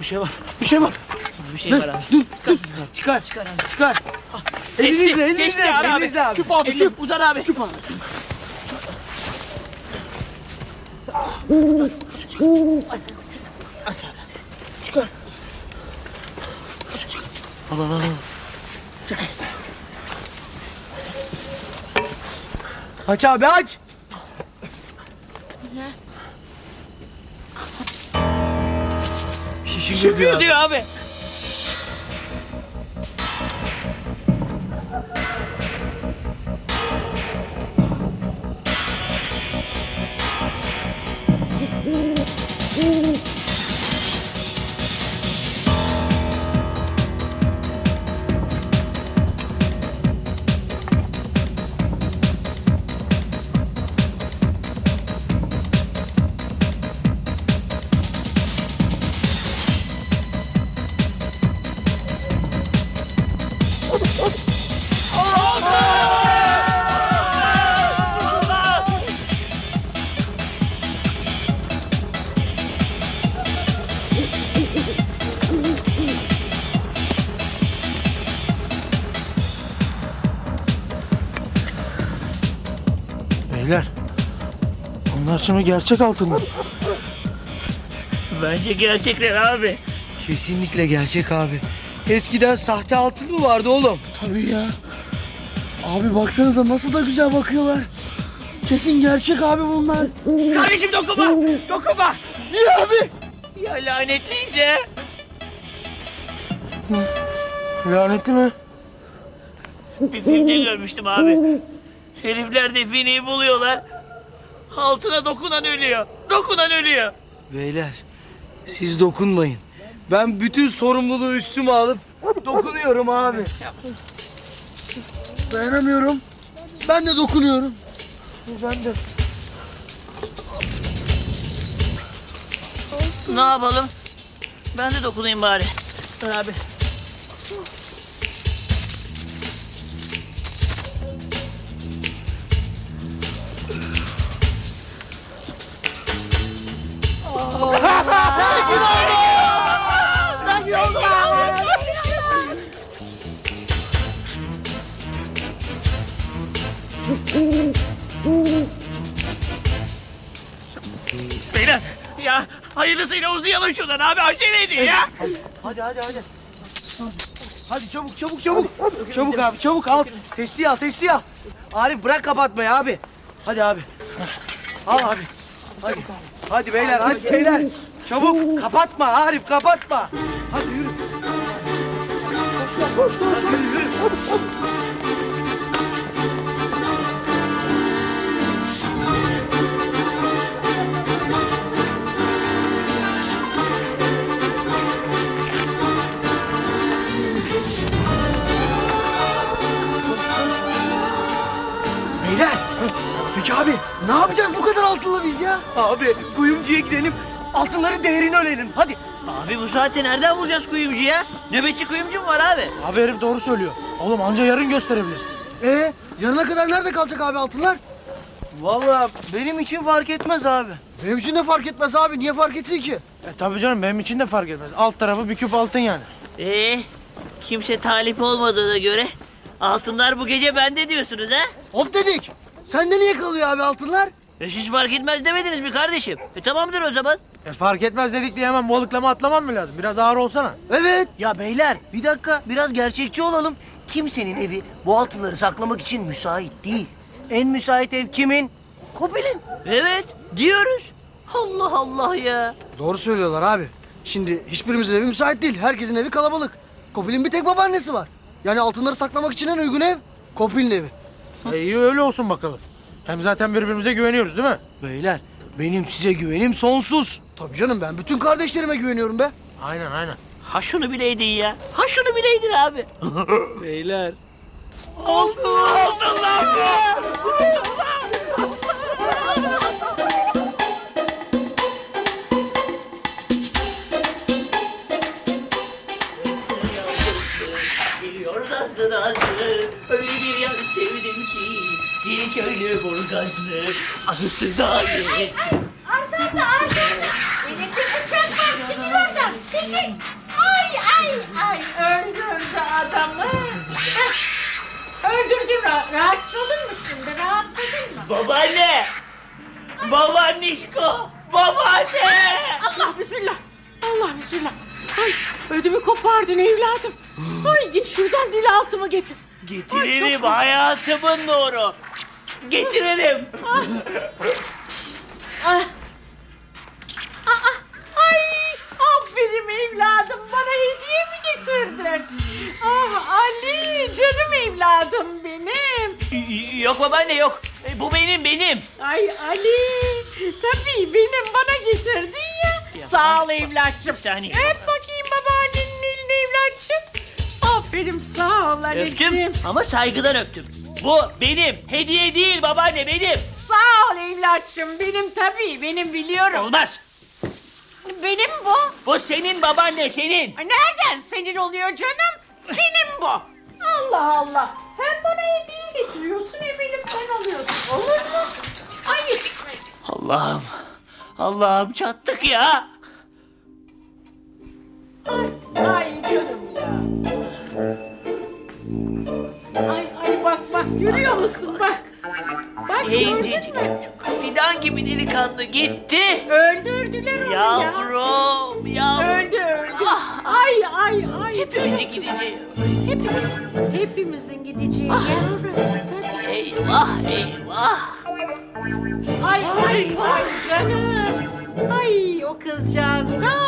Bir şey var. Bir şey var. Bir şey var abi. Dur, dur. Çıkar. Çıkar abi. Çıkar. Ah, elinizle, Geçti, elinizle. abi. Elinizle abi. Küp abi Elini küp. uzat abi. Küp abi. Çıkar. Al al al. Aç abi aç. Şişin Şükür diyor abi. Beyler. Bunlar şimdi gerçek altın mı? Bence gerçekler abi. Kesinlikle gerçek abi. Eskiden sahte altın mı vardı oğlum? Tabii ya. Abi baksanıza nasıl da güzel bakıyorlar. Kesin gerçek abi bunlar. Kardeşim dokunma. Dokunma. Niye abi? Ya lanetliyse. Lanetli mi? Bir filmde görmüştüm abi. Herifler defineyi buluyorlar. Altına dokunan ölüyor. Dokunan ölüyor. Beyler siz dokunmayın. Ben bütün sorumluluğu üstüme alıp dokunuyorum abi. Dayanamıyorum. Ben de dokunuyorum. Ben de. Ne yapalım? Ben de dokunayım bari. Abi. Hayırlısıyla uzayalım şuradan abi acele edin ya. Hadi hadi hadi. Hadi çabuk çabuk çabuk. Çabuk abi çabuk al. Testi al testi al. Arif bırak kapatmayı abi. Hadi abi. Al abi. Hadi. Hadi beyler hadi beyler. Çabuk kapatma Arif kapatma. Hadi yürü. Koş lan koş koş. Hadi yürü yürü. Altınla biz ya? Abi kuyumcuya gidelim. Altınların değerini öğrenelim. Hadi. Abi bu saatte nereden bulacağız kuyumcu ya? Nöbetçi kuyumcu mu var abi? Abi herif doğru söylüyor. Oğlum anca yarın gösterebiliriz. Ee, yarına kadar nerede kalacak abi altınlar? Vallahi benim için fark etmez abi. Benim için de fark etmez abi. Niye fark etsin ki? E tabii canım benim için de fark etmez. Alt tarafı bir küp altın yani. Ee, kimse talip olmadığına göre altınlar bu gece bende diyorsunuz ha? Hop dedik. Sende niye kalıyor abi altınlar? E siz fark etmez demediniz mi kardeşim? E tamamdır o zaman. E fark etmez dedik diye hemen balıklama atlamam mı lazım? Biraz ağır olsana. Evet. Ya beyler bir dakika biraz gerçekçi olalım. Kimsenin evi bu altınları saklamak için müsait değil. En müsait ev kimin? Kopil'in. Evet diyoruz. Allah Allah ya. Doğru söylüyorlar abi. Şimdi hiçbirimizin evi müsait değil. Herkesin evi kalabalık. Kopil'in bir tek babaannesi var. Yani altınları saklamak için en uygun ev Kopil'in evi. E iyi öyle olsun bakalım. Hem zaten birbirimize güveniyoruz değil mi? Beyler benim size güvenim sonsuz. Tabii canım ben bütün kardeşlerime güveniyorum be. Aynen aynen. Ha şunu bileydin ya. Ha şunu bileydin abi. Beyler. Oldu oldu lan Geliyor nazlı Öyle bir yar sevdim ki Yeni köylü burgazlı Anısı da yesin Arkanda arkanda. Elektrik uçak var. Çekil oradan. ay, ay, ay, ay, öldürdü adamı. Öldürdün, ra- rahatladın mı şimdi, rahatladın mı? Babaanne! Babaannişko! Babaanne! Allah bismillah, Allah bismillah. Ay, ödümü kopardın evladım. Ay git şuradan dil altımı getir. Ay, Getiririm çok- hayatımın nuru. Getiririm. Ah. Aa, ay, aferin evladım, bana hediye mi getirdin? Ah Ali, canım evladım benim. Yok babaanne yok. E, Bu benim benim. Ay Ali, tabii benim bana getirdin sağ ol evlatçım. bir saniye. Öp bakayım babaannenin elini evlatçım. Aferin sağ ol anneciğim. Öptüm ama saygıdan öptüm. Bu benim. Hediye değil babaanne benim. Sağ ol evlatçım, benim tabii, benim biliyorum. Olmaz. Benim bu. Bu senin babaanne senin. Nereden senin oluyor canım? Benim bu. Allah Allah. Hem bana hediye getiriyorsun hem elimden alıyorsun. Olur mu? Ayıp. Allah'ım. Allah'ım çattık ya. Ay, ay canım ya. Ay ay bak bak görüyor musun bak. Bak gördün mü? çocuk. Fidan gibi delikanlı gitti. Öldürdüler onu ya. Yavrum yavrum. Öldü öldü. Ah. Ay ay ay. Hepimizi gideceğiz. Hepimiz. Hepimizin gideceği yer orası tabii. Eyvah eyvah. Ay ay ay canım. Ay o kızcağız ne